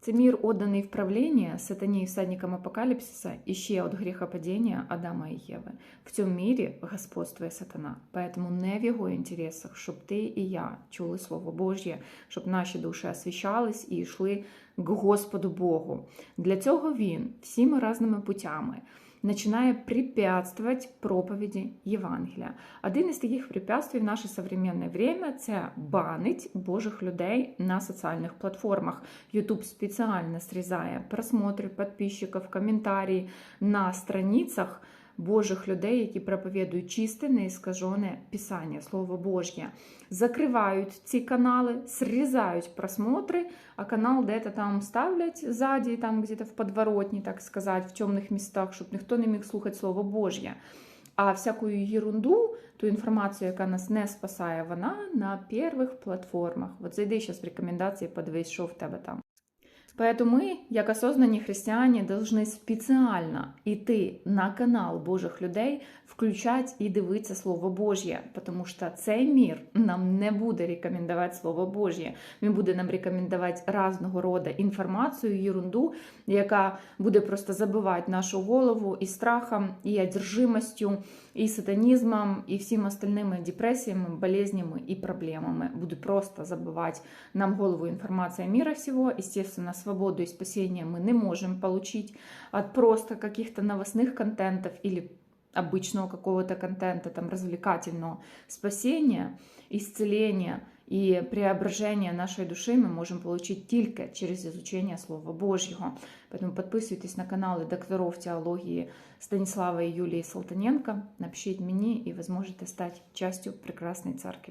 Це мир, отданий в правление сатані і всадникам апокалипсиса, і ще од гріха падіння Адама і Єви. В цьому мірі господствує сатана. Поэтому не в його інтересах, щоб ти і я чули Слово Божє, щоб наші душі освіщались і йшли к Господу Богу. Для цього він всіми разними путями начинає препятствовать проповіді Євангелія. Один із таких препятствий в наше современне время це банить Божих людей на соціальних платформах. YouTube спеціально срізає просмотри підписчиків, коментарі на страницях Божих людей, які проповідують чисте, неіскажене Писання, Слово Божє. Закривають ці канали, срізають просмотри, а канал де-то там ставлять ззаді, там где-то в подворотні, так сказати, в темних містах, щоб ніхто не міг слухати Слово Божє. А всяку ерунду, ту інформацію, яка нас не спасає, вона на перших платформах. От зайди зараз в рекомендації, подивись, що в тебе там. Поэтому мы, як осознані християни, должны спеціально йти на канал Божих людей, включати і дивитися Слово Божє, тому що цей мір нам не буде рекомендувати Слово Божє. Він буде нам рекомендувати різного роду інформацію, ерунду, яка буде просто забивати нашу голову і страхом, і одержимостю, і сатанізмом, і всім остальними депресіями, болезнями і проблемами. Буде просто забивати нам голову информация мира всего. Естественно, свободу и спасение мы не можем получить от просто каких-то новостных контентов или обычного какого-то контента, там, развлекательного. Спасение, исцеление и преображение нашей души мы можем получить только через изучение Слова Божьего. Поэтому подписывайтесь на каналы докторов теологии Станислава и Юлии Салтаненко, напишите мне, и вы сможете стать частью прекрасной церкви.